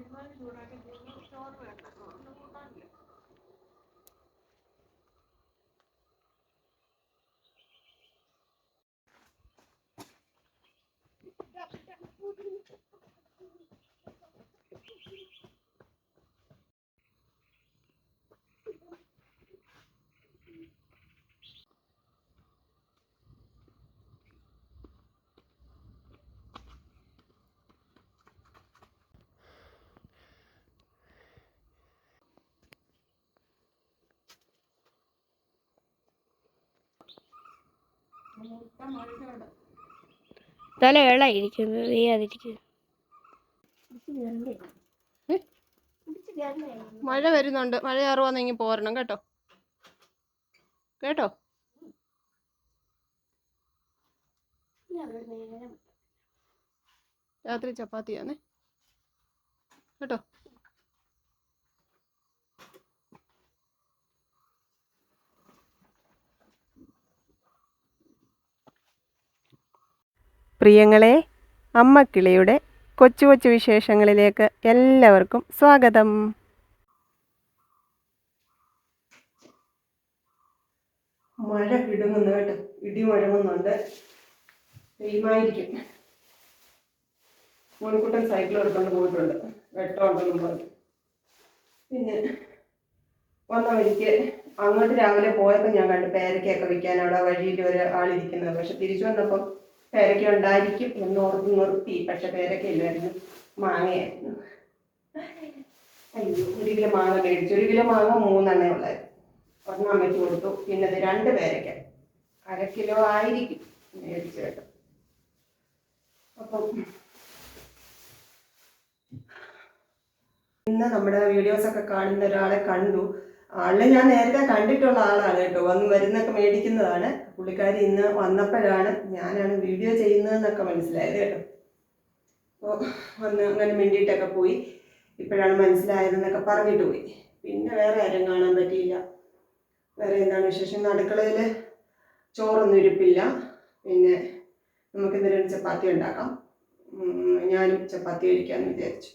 जितना भी जोड़ा के देंगे उससे और बेहतर होगा തല ഇളയിരിക്കുന്നു അതിരിക്കുന്നു മഴ വരുന്നുണ്ട്. മഴ കയറുവാന്നെങ്കിൽ പോരണം. കേട്ടോ? കേട്ടോ? രാത്രി ചപ്പാത്തിയാണേ കേട്ടോ? പ്രിയങ്ങളെ അമ്മക്കിളിയുടെ കൊച്ചു കൊച്ചു വിശേഷങ്ങളിലേക്ക് എല്ലാവർക്കും സ്വാഗതം. മഴ കിടുങ്ങുന്നു കേട്ടോ. ഇടി മുഴങ്ങുന്നുണ്ട്. വെയിമായിരിക്കും മോണിക്കുട്ടൻ സൈക്കിൾ എടുത്തുകൊണ്ട് പോയിട്ടുണ്ട്. വെട്ടമുണ്ടെന്നും പറഞ്ഞു. പിന്നെ വന്ന വഴിക്ക് അങ്ങോട്ട് രാവിലെ പോയപ്പോൾ ഞാൻ കണ്ട് പേരക്കയൊക്കെ വിൽക്കാൻ അവിടെ വഴിയിൽ ഒരു ആളിരിക്കുന്നത്. പക്ഷെ തിരിച്ചു വന്നപ്പം പേരയ്ക്ക ഉണ്ടായിരിക്കും എന്ന് ഓർത്ത് നിർത്തി. പക്ഷെ പേരയ്ക്ക ഇല്ലായിരുന്നു. മാങ്ങയായിരുന്നു. അയ്യോ ഒരു കിലോ മാങ്ങ മേടിച്ചു. ഒരു കിലോ മാങ്ങ മൂന്നെണ്ണേ ഉള്ളായിരുന്നു. ഒരെണ്ണം അമ്മയ്ക്ക് കൊടുത്തു. പിന്നെ അത് രണ്ട് പേരയ്ക്ക അര കിലോ ആയിരിക്കും മേടിച്ചു കേട്ടോ. അപ്പം ഇന്ന് നമ്മുടെ വീഡിയോസ് ഒക്കെ കാണുന്ന ഒരാളെ കണ്ടു. ആളിനെ ഞാൻ നേരത്തെ കണ്ടിട്ടുള്ള ആളാണ് കേട്ടോ. വന്ന് മരുന്നൊക്കെ മേടിക്കുന്നതാണ്. പുള്ളിക്കാരി ഇന്ന് വന്നപ്പോഴാണ് ഞാനാണ് വീഡിയോ ചെയ്യുന്നതെന്നൊക്കെ മനസ്സിലായത് കേട്ടോ. അപ്പോൾ വന്ന് അങ്ങനെ മിണ്ടിയിട്ടൊക്കെ പോയി. ഇപ്പോഴാണ് മനസ്സിലായതെന്നൊക്കെ പറഞ്ഞിട്ട് പോയി. പിന്നെ വേറെ ആരും കാണാൻ പറ്റിയില്ല. വേറെ എന്താണ് വിശേഷം? അടുക്കളയിൽ ചോറൊന്നും ഇരിപ്പില്ല. പിന്നെ നമുക്ക് രണ്ട് ചപ്പാത്തി ഉണ്ടാക്കാം. ഞാനും ചപ്പാത്തി കഴിക്കാമെന്ന് വിചാരിച്ചു.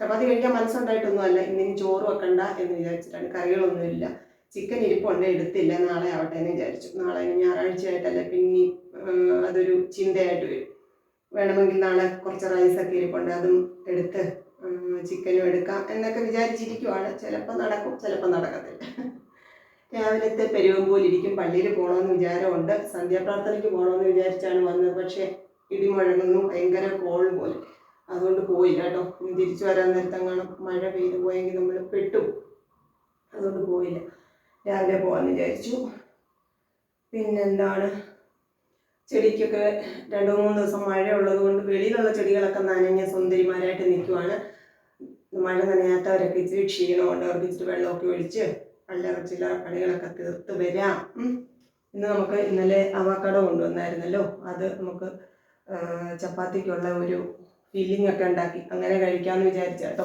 ചപ്പാത്തി കഴിക്കാൻ മനസ്സുണ്ടായിട്ടൊന്നും അല്ല ഇന്നിനി ചോറ് വെക്കണ്ട എന്ന് വിചാരിച്ചിട്ടാണ്. കറികളൊന്നുമില്ല. ചിക്കൻ ഇരിപ്പുണ്ട് എടുത്തില്ല. നാളെ ആവട്ടെ എന്ന് വിചാരിച്ചു. നാളെ ഞായറാഴ്ചയായിട്ടല്ല പിന്നെ അതൊരു ചിന്തയായിട്ട് വരും. വേണമെങ്കിൽ നാളെ കുറച്ച് റൈസൊക്കെ ഇരിപ്പുണ്ട്. അതും എടുത്ത് ചിക്കനും എടുക്കാം എന്നൊക്കെ വിചാരിച്ചിരിക്കുവാണ്. ചിലപ്പോൾ നടക്കും ചിലപ്പോൾ നടക്കത്തില്ല. രാവിലത്തെ പെരുവമ്പോലിരിക്കും പള്ളിയിൽ പോകണമെന്ന് വിചാരമുണ്ട്. സന്ധ്യാപ്രാർത്ഥനയ്ക്ക് പോകണമെന്ന് വിചാരിച്ചാണ് വന്നത്. പക്ഷേ ഇടിമുഴങ്ങുന്നു. ഭയങ്കര കോൾ പോലെ. അതുകൊണ്ട് പോയി കേട്ടോ. തിരിച്ചു വരാൻ നേരത്തെങ്ങാനും മഴ പെയ്തു പോയെങ്കിൽ നമ്മൾ പെട്ടു. അതുകൊണ്ട് പോയില്ല. രാവിലെ പോകാമെന്ന് വിചാരിച്ചു. പിന്നെന്താണ്? ചെടിക്കൊക്കെ രണ്ട് മൂന്ന് ദിവസം മഴ ഉള്ളത് കൊണ്ട് വെളിയിലുള്ള ചെടികളൊക്കെ നനഞ്ഞ സുന്ദരിമാരായിട്ട് നിൽക്കുവാണ്. മഴ നനയാത്തവരൊക്കെ ഇച്ചിരി ക്ഷീണമുണ്ട് അവർക്ക് ഇച്ചിരി വെള്ളമൊക്കെ ഒഴിച്ച് അല്ലറ ചില്ലറ പണികളൊക്കെ തീർത്ത് വരാം. ഇന്ന് നമുക്ക് ഇന്നലെ അവക്കട കൊണ്ടുവന്നായിരുന്നല്ലോ. അത് നമുക്ക് ചപ്പാത്തിക്കുള്ള ഒരു ഫില്ലിംഗ് ഒക്കെ ഉണ്ടാക്കി. അങ്ങനെ കഴിക്കാമെന്ന് വിചാരിച്ച കേട്ടോ.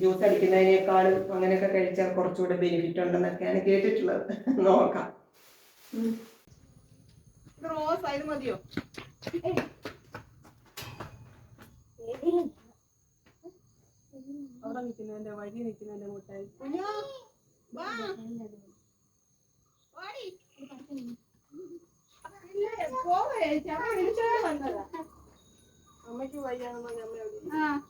ജ്യൂസ് അടിക്കുന്നതിനേക്കാളും അങ്ങനെയൊക്കെ കഴിച്ചാൽ കുറച്ചുകൂടെ ബെനിഫിറ്റ് ഉണ്ടെന്നൊക്കെയാണ് കേട്ടിട്ടുള്ളത്. നോക്കാം. റോസ് അത് മതിയോ? അവിടെ നിൽക്കുന്നതിന്റെ വഴി നിൽക്കുന്നതിന്റെ മുട്ടായി വാ. ഓടി ഇല്ല, പോവേ, ചേട്ടാ വിളിച്ചോണ്ട് വന്നതാ. അമ്മയ്ക്ക് വയ്യാന്ന് പറഞ്ഞ് അമ്മ അവിടെ ഇരുന്നു. ആ.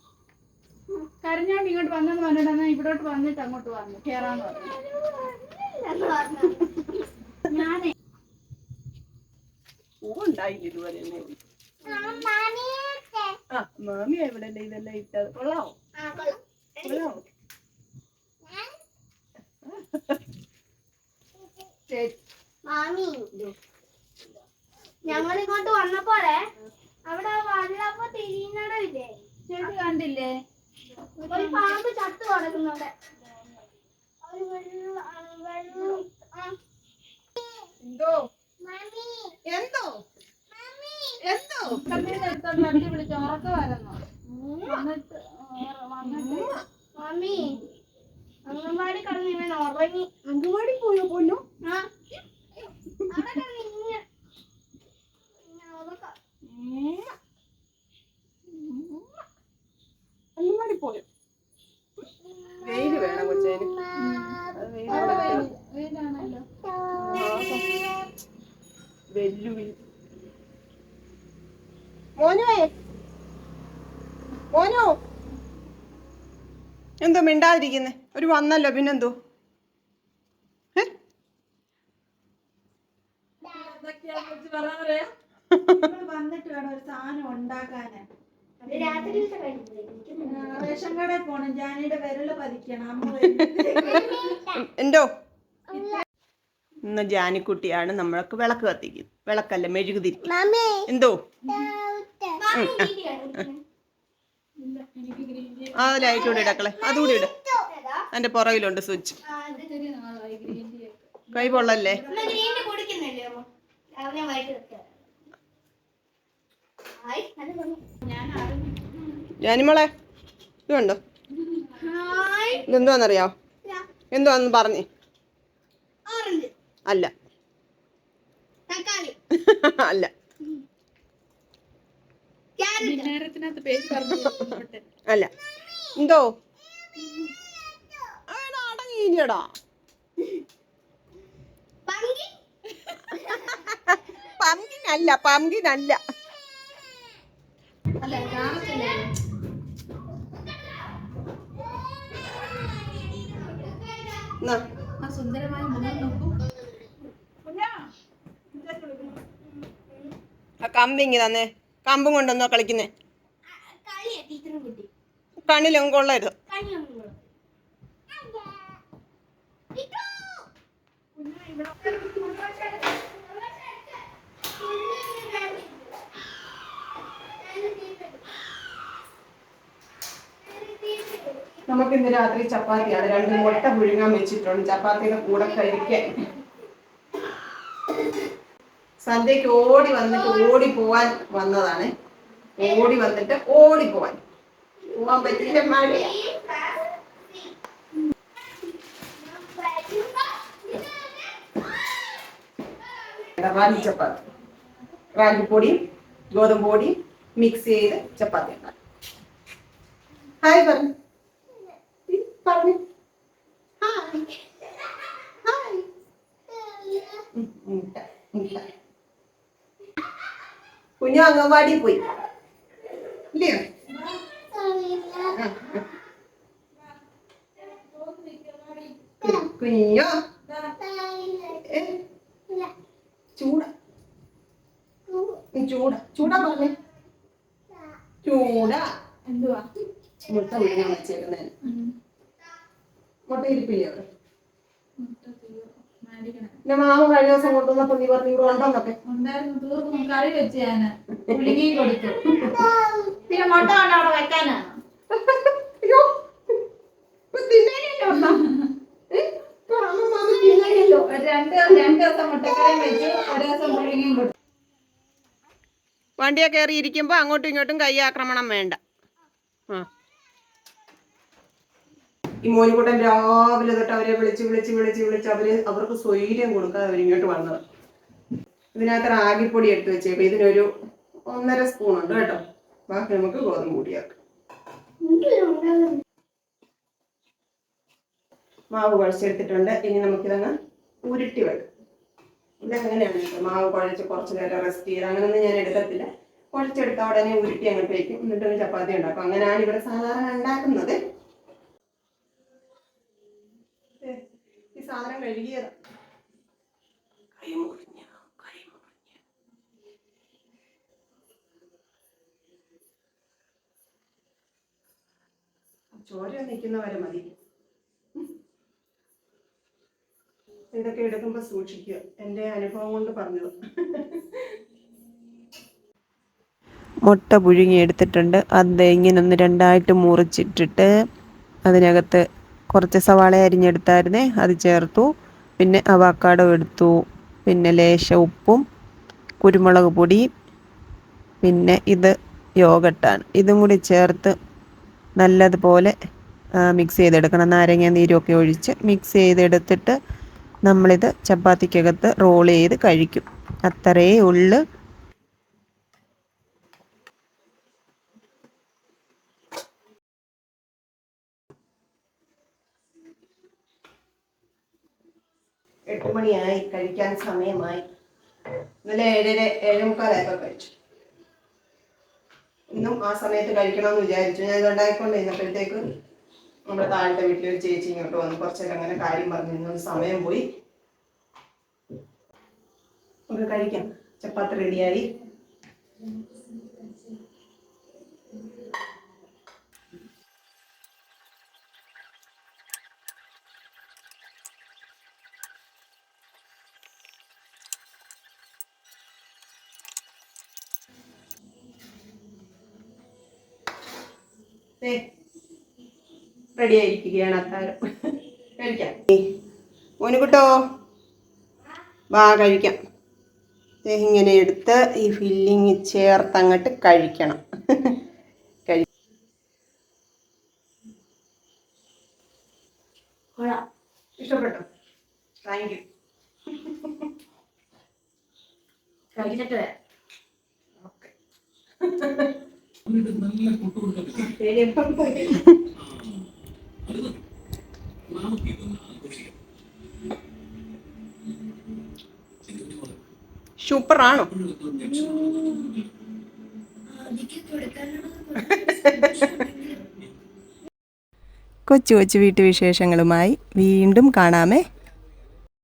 കരഞ്ഞാണ്ട് ഇങ്ങോട്ട് വന്നെന്ന് പറഞ്ഞിട്ട് ഇവിടോട്ട് വന്നിട്ട് അങ്ങോട്ട് വന്നു കേറാന്ന് പറഞ്ഞു. ഞാനേ. പൂവുണ്ടായില്ല ഇതുവരെ എന്നെ? വിളി. ആ മാമി എവിടെ ഇതെല്ലാം ഇട്ടത്? കൊള്ളാവോ? കൊള്ളാവോ? ചേച്ചി മാമി ഞങ്ങൾ ഇങ്ങോട്ട് വന്നപ്പോഴേ അവിടെ വെള്ളപ്പോ തിരിയുന്നിടമില്ലേ ചേച്ചി കണ്ടില്ലേ? ഒരു പാമ്പ് ചത്തു കിടക്കുന്നുണ്ട് എന്തോ? എന്തോ? എന്തോ? കട്ടിലിൽ എടുത്തോണ്ട് വിളിച്ച വിളിച്ച് ഉറക്കമായിരുന്നു വന്നിട്ട് ആ, വന്നിട്ട്. മാമി അംഗൻവാടി കിടന്ന് ഇവൻ ഉറങ്ങി. അംഗൻവാടി പോയോ പൊന്നു? ആ. എല്ലാടി പോയോ? വെയിൽ വേണം കൊച്ചേന്. മോനോ. എന്തോ മിണ്ടാതിരിക്കുന്നേ. ഒരു വന്നല്ലോ പിന്നെന്തോ? ഏ? വേണം ഒരു സാധനം കഴിഞ്ഞില്ലേ? റേഷൻ കടയിൽ പോണം. ജാനിയുടെ വിരൽ പതിക്കണം. എന്തോ? ഇന്ന് ജാനിക്കുട്ടിയാണ് നമ്മൾക്ക് വിളക്ക് കത്തിക്കുന്നത് വിളക്കല്ല മെഴുകുതിരി എന്തോ. ആ ലൈറ്റ് കൂടെ ഇടക്കളെ. അതുകൂടി ഇട? അതിന്റെ പുറകിലുണ്ട് സ്വിച്ച് കൈ പൊള്ളല്ലേ? ജാനിമോളെ ഇത് കണ്ടോ? ഹായ്. ഇതെന്തുവാന്നറിയോ? ഇതാ, എന്തുവാന്ന് പറഞ്ഞേ. അല്ല. തക്കാളി. അല്ല. അല്ല. എന്തോ? അടങ്ങിയില്ലടാ. പമ്പിനല്ല പമ്കിൻ അല്ല ആ സുന്ദരമായ മുഖം നോക്കൂ. ആ കമ്പിങ് തന്നെ. കമ്പും കൊണ്ടൊന്നോ കളിക്കുന്നേ. കണ്ണിലും കൊള്ളരുത്. കണിയൊന്നും കൂടെ. ഇട്ടോ. നമുക്ക് ഇന്ന് രാത്രി ചപ്പാത്തിയാണ് രണ്ട് മുട്ട പുഴുങ്ങാൻ വെച്ചിട്ടുണ്ട്. ചപ്പാത്തിയുടെ കൂടെ കഴിക്കാൻ. സന്ധ്യക്ക് ഓടി വന്നിട്ട് ഓടി പോവാൻ വന്നതാണ്. ഓടി വന്നിട്ട് ഓടി പോവാൻ. പോവാൻ പറ്റില്ല മഴ റാഗി ചപ്പാത്തി. റാഗിപ്പൊടിയും ഗോതമ്പ് പൊടിയും മിക്സ് ചെയ്ത് ചപ്പാത്തി ഉണ്ടാക്കും. ഹായ് പറഞ്ഞു പറഞ്ഞു. കുഞ്ഞു അംഗൻവാടി പോയി. ഇല്ലയോ. കുഞ്ഞോ? ചൂട. ചൂട. ചൂടാ പറഞ്ഞേ. ചൂടാ. എന്തുവാ? മുട്ട വിഴുങ്ങാൻ വെച്ചേക്കുന്നതിന് മുട്ട ഇരിപ്പില്ലേ അവിടെ പിന്നെ മാമ കഴിഞ്ഞ ദിവസം കൊണ്ടുവന്നപ്പോ നീ പറഞ്ഞു ഇവിടെ ഉണ്ടോന്നൊക്കെ കറി വെച്ച് പുഴുങ്ങിയും കൊടുത്തു. പിന്നെ മുട്ട കൊണ്ട് അവിടെ വെക്കാനാണ് അയ്യോ. വണ്ടിയെ കയറി ഇരിക്കുമ്പോ അങ്ങോട്ടും ഇങ്ങോട്ടും കൈ ആക്രമണം വേണ്ട. ആ. ഈ മോനിക്കൂട്ടൻ രാവിലെ തൊട്ട് അവരെ വിളിച്ച് വിളിച്ച് വിളിച്ച് വിളിച്ച് അവർ അവർക്ക് സ്വൈര്യം കൊടുക്കാതെ അവരിങ്ങോട്ട് വന്നത്. ഇതിനകത്ത് റാഗിപ്പൊടി എടുത്ത് വെച്ചേക്കും. ഇതിനൊരു ഒന്നര സ്പൂൺ ഉണ്ട് കേട്ടോ. ബാക്കി നമുക്ക് ഗോതമ്പ് കൂടിയാക്കാം മാവ് കുഴച്ചെടുത്തിട്ടുണ്ട്. ഇനി നമുക്കിതങ്ങ് ഉരുട്ടി വെക്കാം. ഇതങ്ങനെയാണ് മാവ് കുഴച്ച് കുറച്ച് നേരം റെസ്റ്റ് ചെയ്ത് അങ്ങനെയൊന്നും ഞാൻ എടുക്കത്തില്ല. കുഴച്ചെടുത്ത ഉടനെ ഉരുട്ടി അങ്ങോട്ട് വയ്ക്കും എന്നിട്ട് ചപ്പാത്തി ഉണ്ടാക്കും. അങ്ങനെയാണ് ഇവിടെ സാധാരണ ഉണ്ടാക്കുന്നത് ദേ, ഈ സാധനം കഴുകിയത്. കൈ മുറിഞ്ഞ കൈ മുറിഞ്ഞ. ചോര നിൽക്കുന്ന വരെ മതി ഇതൊക്കെ എടുക്കുമ്പോൾ സൂക്ഷിക്കുക. എന്റെ അനുഭവം കൊണ്ട് പറഞ്ഞത്. മുട്ട പുഴുങ്ങി എടുത്തിട്ടുണ്ട്. അത് ഇങ്ങനെ ഒന്ന് രണ്ടായിട്ട് മുറിച്ചിട്ടിട്ട് അതിനകത്ത് കുറച്ച് സവാള അരിഞ്ഞെടുത്തായിരുന്നേ അത് ചേർത്തു. പിന്നെ അവാക്കാടോ എടുത്തു. പിന്നെ ലേശ ഉപ്പും കുരുമുളക് പൊടി പിന്നെ ഇത് യോഗട്ടാണ്. ഇതും കൂടി ചേർത്ത് നല്ലതുപോലെ മിക്സ് ചെയ്തെടുക്കണം. നാരങ്ങ നീരൊക്കെ ഒഴിച്ച് മിക്സ് ചെയ്തെടുത്തിട്ട് നമ്മളിത് ചപ്പാത്തിക്കകത്ത് റോൾ ചെയ്ത് കഴിക്കും. അത്രയേ ഉള്ളു. എട്ട് മണിയായി കഴിക്കാൻ സമയമായി. ഇന്നലെ ഏഴര ഏഴേമുക്കാലായപ്പോൾ കഴിച്ചു. ഇന്നും ആ സമയത്ത് കഴിക്കണമെന്ന് വിചാരിച്ചു. ഞാൻ ഇത് ഉണ്ടാക്കിക്കൊണ്ട് നമ്മുടെ താഴത്തെ വീട്ടിൽ ഒരു ചേച്ചി ഇങ്ങോട്ട് വന്നു. കുറച്ചേരം അങ്ങനെ കാര്യം പറഞ്ഞു. സമയം പോയി. നമുക്ക് കഴിക്കാം. ചപ്പാത്തി റെഡിയായി റെഡി ആയിരിക്കുകയാണ് അത്താരം. കഴിക്കാം. മോനുകുട്ടോ വാ കഴിക്കാം. ദേ ഇങ്ങനെ എടുത്ത് ഈ ഫില്ലിങ് ചേർത്ത് അങ്ങോട്ട് കഴിക്കണം. കഴി ഇഷ്ടപ്പെട്ടോ. താങ്ക് യു കഴിച്ചിട്ട് ഓക്കെ സൂപ്പറാണോ? കൊച്ചു കൊച്ചു വീട്ടുവിശേഷങ്ങളുമായി വീണ്ടും കാണാമേ.